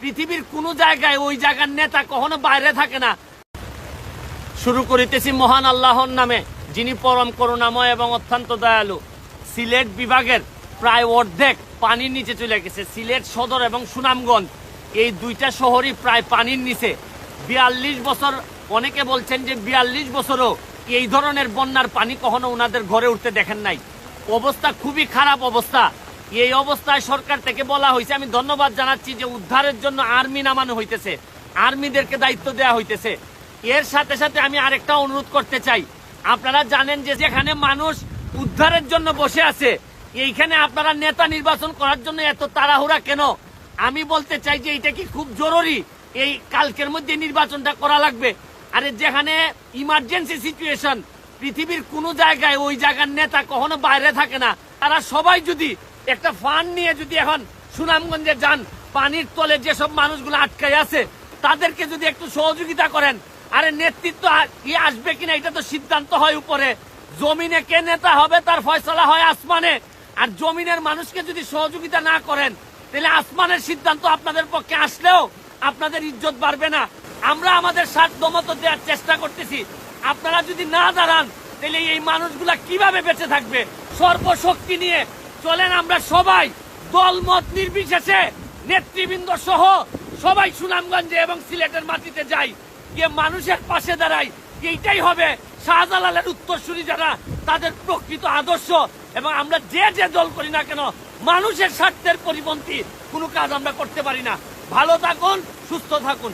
পৃথিবীর কোন জায়গায় ওই জায়গার নেতা কখনো বাইরে থাকে না। শুরু করিতেছি মহান আল্লাহর নামে, যিনি পরম করুণাময় এবং অত্যন্ত দয়ালু। সিলেট বিভাগের প্রায় অর্ধেক পানির নিচে চলে গেছে, সিলেট সদর এবং সুনামগঞ্জ। এই দুইটা শহরই প্রায় পানির নিচে। বিয়াল্লিশ বছর, অনেকে বলছেন যে বিয়াল্লিশ বছরও এই ধরনের বন্যার পানি কখনো ওনাদের ঘরে উঠতে দেখেন নাই। অবস্থা খুবই খারাপ অবস্থা। এই অবস্থায় সরকার থেকে বলা হয়েছে, আমি ধন্যবাদ জানাচ্ছি যে উদ্ধারের জন্য আর্মি নামানো হইতেছে, আর্মিদেরকে দায়িত্ব দেওয়া হইতেছে। এর সাথে সাথে আমি আরেকটা অনুরোধ করতে চাই। আপনারা জানেন যে যেখানে মানুষ উদ্ধারের জন্য বসে আছে, এইখানে আপনারা নেতা নির্বাচন করার জন্য এত তাড়াহুড়া কেন? আমি বলতে চাই যে এটা কি খুব জরুরি? এই কালকের মধ্যে নির্বাচনটা করা লাগবে। আরে যেখানে ইমার্জেন্সি সিচুয়েশন পৃথিবীর কোন জায়গায় ওই জায়গার নেতা কখনো বাইরে থাকে না। তারা সবাই যদি একটা ফান্ড নিয়ে যদি এখন সুনামগঞ্জে যান, পানির তলে যেসব মানুষগুলো আটকাই আছে, তাদেরকে যদি একটু সহযোগিতা করেন, আরে নেতৃত্ব কি আসবে কিনা এটা তো সিদ্ধান্ত হয় উপরে। জমিনে কে নেতা হবে তার ফয়সলা হয় আসমানে। আর জমিনের মানুষকে যদি সহযোগিতা না করেন, তাহলে আসমানের সিদ্ধান্ত আপনাদের পক্ষে আসলেও আপনাদের ইজ্জত বাড়বে না। আমরা আমাদের সাধ্য মতো দেওয়ার চেষ্টা করতেছি। আপনারা যদি না দাঁড়ান, তাহলে এই মানুষগুলা কীভাবে বেঁচে থাকবে? সর্বশক্তি নিয়ে চলেন আমরা সবাই দলমত নির্বিশেষে নেতৃবৃন্দ সহ সবাই সুনামগঞ্জে এবং সিলেটের মাটিতে যাই। গিয়ে মানুষের পাশে দাঁড়াই। এইটাই হবে শাহজালালের উত্তরসূরি যারা, তাদের প্রকৃত আদর্শ। এবং আমরা যে যে দল করি না কেন, মানুষের স্বার্থের পরিপন্থী। কোনো কাজ আমরা করতে পারি না। ভালো থাকুন, সুস্থ থাকুন।